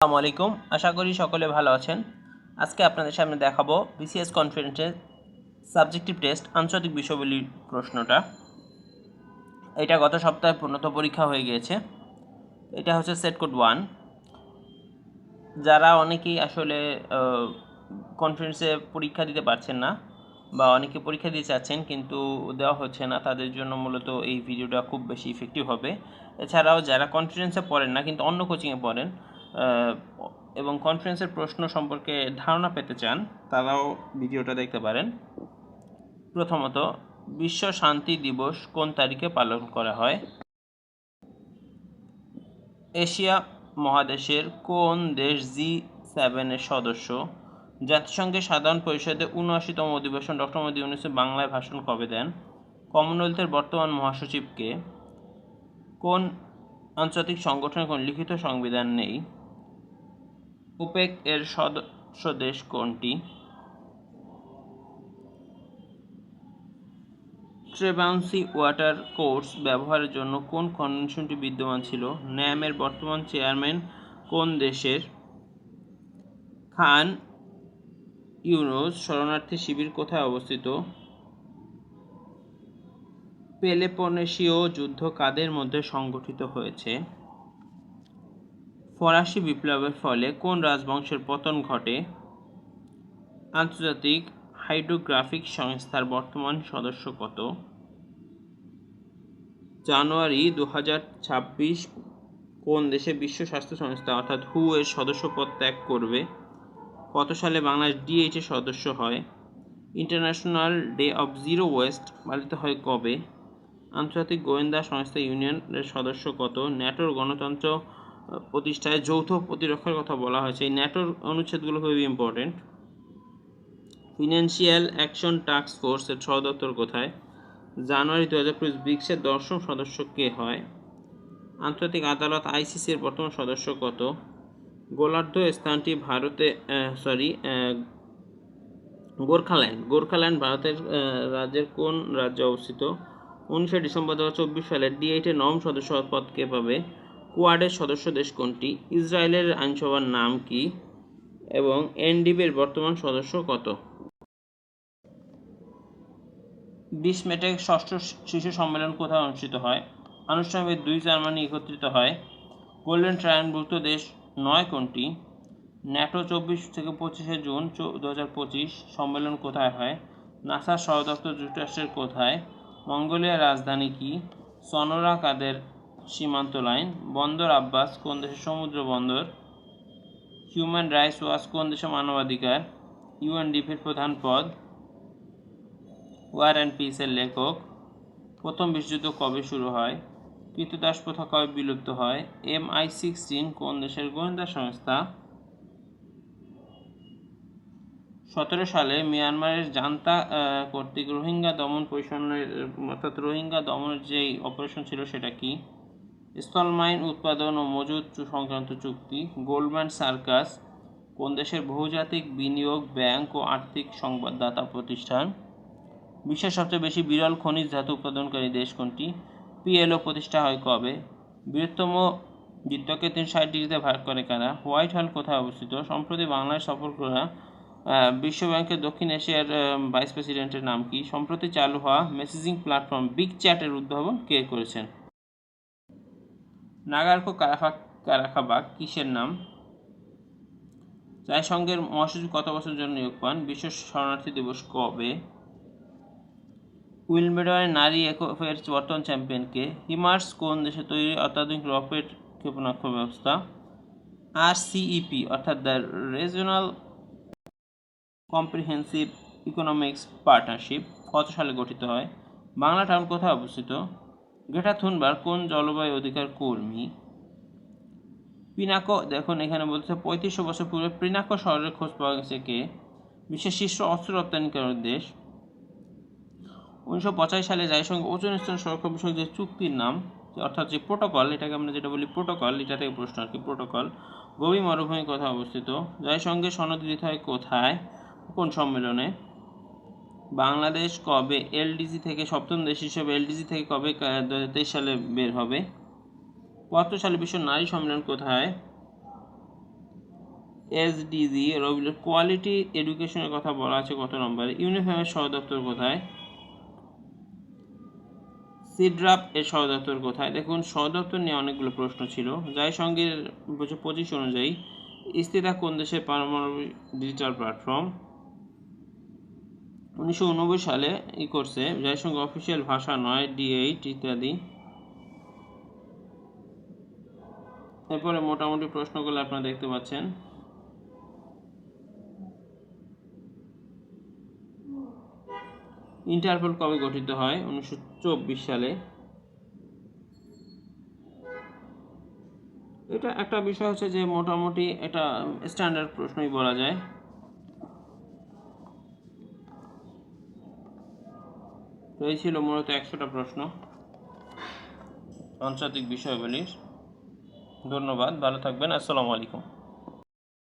আসসালামু আলাইকুম। আশা করি সকলে ভালো আছেন। আজকে আপনাদের সামনে দেখাবো বিসিএস কনফারেন্সের সাবজেক্টিভ টেস্ট আন্তর্জাতিক বিষয়গুলির প্রশ্নটা। এটা গত সপ্তাহে পূর্ণত পরীক্ষা হয়ে গিয়েছে। এটা হচ্ছে সেট কোড ওয়ান যারা অনেকেই আসলে কনফারেন্সে পরীক্ষা দিতে পারছেন না বা অনেকে পরীক্ষা দিতে চাচ্ছেন কিন্তু দেওয়া হচ্ছে না, তাদের জন্য মূলত এই ভিডিওটা খুব বেশি ইফেক্টিভ হবে। এছাড়াও যারা কনফারেন্সে পড়েন না কিন্তু অন্য কোচিংয়ে পড়েন এবং কনফারেন্সের প্রশ্ন সম্পর্কে ধারণা পেতে চান, তারাও ভিডিওটা দেখতে পারেন। প্রথমত, বিশ্ব শান্তি দিবস কোন তারিখে পালন করা হয়? এশিয়া মহাদেশের কোন দেশ জি সেভেনের সদস্য? জাতিসংঘের সাধারণ পরিষদে উনআশিতম অধিবেশন ডক্টর মোদী ইউনুসেফ বাংলায় ভাষণ কবে দেন? কমনওয়েলথের বর্তমান মহাসচিবকে কোন আন্তর্জাতিক সংগঠনের কোন লিখিত সংবিধান নেই? ওপেক এর সদস্য দেশ কোনটি? ট্রেবাউন্সি ওয়াটার কোর্স ব্যবহারের জন্য কোন কনভেনশনটি বিদ্যমান ছিল? ন্যামের বর্তমান চেয়ারম্যান কোন দেশের? খান ইউনুস শরণার্থী শিবির কোথায় অবস্থিত? পেলেপনেশীয় যুদ্ধ কাদের মধ্যে সংগঠিত হয়েছে? ফরাসি বিপ্লবের ফলে কোন রাজবংশের পতন ঘটে? আন্তর্জাতিক হাইড্রোগ্রাফিক সংস্থার বর্তমান সদস্য কত? জানুয়ারি দু কোন দেশে বিশ্ব স্বাস্থ্য সংস্থা, অর্থাৎ হু এর সদস্যপদ ত্যাগ করবে? কত সালে বাংলাদেশ ডিএইচ এর সদস্য হয়? International day of zero waste পালিত হয় কবে? আন্তর্জাতিক গোয়েন্দা সংস্থা ইউনিয়নের সদস্য কত? ন্যাটোর গণতন্ত্র প্রতিষ্ঠায় যৌথ প্রতিরক্ষার কথা বলা হয়েছে। এই ন্যাটোর অনুচ্ছেদগুলো খুবই ইম্পর্টেন্ট ফিনান্সিয়াল অ্যাকশন টাস্ক ফোর্সের সদর দপ্তর কোথায়? জানুয়ারি দু হাজার কুড়ি ব্রিক্সের দশম সদস্য কে হয়? আন্তর্জাতিক আদালত আইসিসির বর্তমান সদস্য কত? গোলার্ধ স্থানটি ভারতে সরি গোর্খাল্যান্ড। গোর্খাল্যান্ড ভারতের রাজ্যের কোন রাজ্যে অবস্থিত? উনিশে ডিসেম্বর দু হাজার চব্বিশ সালে ডি এইটের নবম সদস্য পদ কে পাবে? কোয়াডের সদস্য দেশ কোনটি? ইসরায়েলের আইনসভার নাম কি? এবং এনডিবির বর্তমান সদস্য কত? বিশ মেটে ষষ্ঠ শিশু সম্মেলন কোথায় অনুষ্ঠিত হয়? আনুষ্ঠানিকভাবে দুই জার্মানি একত্রিত হয়। গোল্ডেন ট্রায়ানভুক্ত দেশ নয় কোনটি? ন্যাটো চব্বিশ থেকে পঁচিশে জুন দু হাজার পঁচিশ সম্মেলন কোথায় হয়? নাসার সহ দপ্তর যুক্তরাষ্ট্রের কোথায়? মঙ্গোলিয়ার রাজধানী কি? সনোরা কাদের সীমান্ত লাইন। বন্দর আব্বাস, কোন দেশের সমুদ্র বন্দর? হিউম্যান রাইটস ওয়াচ কোন দেশের মানবাধিকার? ইউএনডিপির প্রধান পদ। ওয়ার অ্যান্ড পিসের লেখক। প্রথম বিশ্বযুদ্ধ কবে শুরু হয়? কৃতদাস প্রথা কবে বিলুপ্ত হয়? এম আই সিক্সটিন কোন দেশের গোয়েন্দা সংস্থা? সতেরো সালে মিয়ানমারের জান্তা কর্তৃক রোহিঙ্গা দমন পরিচালনের অর্থাৎ রোহিঙ্গা দমনের যেই অপারেশন ছিল সেটা কি? স্থল মাইন উৎপাদন ও মজুত সংক্রান্ত চুক্তি গোল্ডম্যান সার্কাস কোন দেশের বহুজাতিক বিনিয়োগ ব্যাংক ও আর্থিক সংবাদদাতা প্রতিষ্ঠান বিশ্বের সবচেয়ে বেশি বিরল খনিজ ধাতু উৎপাদনকারী দেশ কোনটি পিএলও প্রতিষ্ঠা হয় কবে বৃহত্তম বৃত্তকে তিন ষাট ডিগ্রিতে ভাগ করে কারা হোয়াইট হল কোথায় অবস্থিত সম্প্রতি বাংলায় সফর করা আহ, বিশ্ব ব্যাংকের দক্ষিণ এশিয়ার ভাইস প্রেসিডেন্টের নাম কি সম্প্রতি চালু হওয়া মেসেজিং প্ল্যাটফর্ম বিগ চ্যাটের উদ্ভাবন কে করেছেন? নাগার্কো কারাফা, কারাখাবাগ কিসের নাম? জাতিসংঘের মহাসচিব কত বছর জন্য নিয়োগ পান? বিশ্ব শরণার্থী দিবস কবে? উইলমেডনের নারী একফের বর্তমান চ্যাম্পিয়নকে হিমার্স কোন দেশে তৈরি অত্যাধুনিক রকেট ক্ষেপণাক্ষ ব্যবস্থা? আর সিইপি অর্থাৎ the regional comprehensive economics partnership, কত সালে গঠিত হয়? বাংলা টাউন কোথায় অবস্থিত? গ্রেটা থুনবার কোন জলবায়ু অধিকার কর্মী? পিনাকো, দেখুন, এখানে বলছে, পঁয়ত্রিশশো বছর পূর্বে পিনাকো শহরের খোঁজ পাওয়া গেছে কে? বিশ্বের শীর্ষ অস্ত্র রপ্তানিকারক দেশ। উনিশশো পঁচাশি সালে জাতিসংঘ ওজন স্তর সুরক্ষা বিষয়ক যে চুক্তির নাম অর্থাৎ যে প্রোটোকল, এটাকে আমরা যেটা বলি প্রোটোকল, এটা থেকে প্রশ্ন আর কি, প্রোটোকল। গভীর মরুভূমি কোথায় অবস্থিত? জাতিসংঘের সনদ গৃহীত হয় কোথায়? কোন সম্মেলনে? বাংলাদেশ কবে এলডিসি থেকে, সপ্তম দেশ হিসেবে এলডিসি থেকে কবে দু হাজার তেইশ সালে বের হবে? পঁচাত্তর সালে বিশ্ব নারী সম্মেলন কোথায়? এসডিজি রবিল কোয়ালিটি এডুকেশনের কথা বলা আছে কত নম্বরে ইউনিফর্মের সদর দপ্তর কোথায়? সিড্রাপ এর সদর দপ্তর কোথায়? দেখুন সদর দপ্তর নিয়ে অনেকগুলো প্রশ্ন ছিল। যাই সঙ্গের পঁচিশ অনুযায়ী ইস্তিতা কোন দেশের পারমাণবিক ডিজিটাল প্ল্যাটফর্ম? উনিশশো উননব্বই সালে ই করছে জাতিসংঘ অফিসিয়াল ভাষা নয় ডি এইট ইত্যাদি। এরপরে মোটামুটি প্রশ্নগুলো আপনারা দেখতে পাচ্ছেন। ইন্টারপোল কবে গঠিত হয়? উনিশশো চব্বিশ সালে। এটা একটা বিষয় হচ্ছে যে মোটামুটি এটা স্ট্যান্ডার্ড প্রশ্নই বলা যায়। তো এই ছিল মূলত একশোটা প্রশ্ন। আন্তর্জাতিক বিষয়গুলির। ধন্যবাদ ভালো থাকবেন আসসালামু আলাইকুম।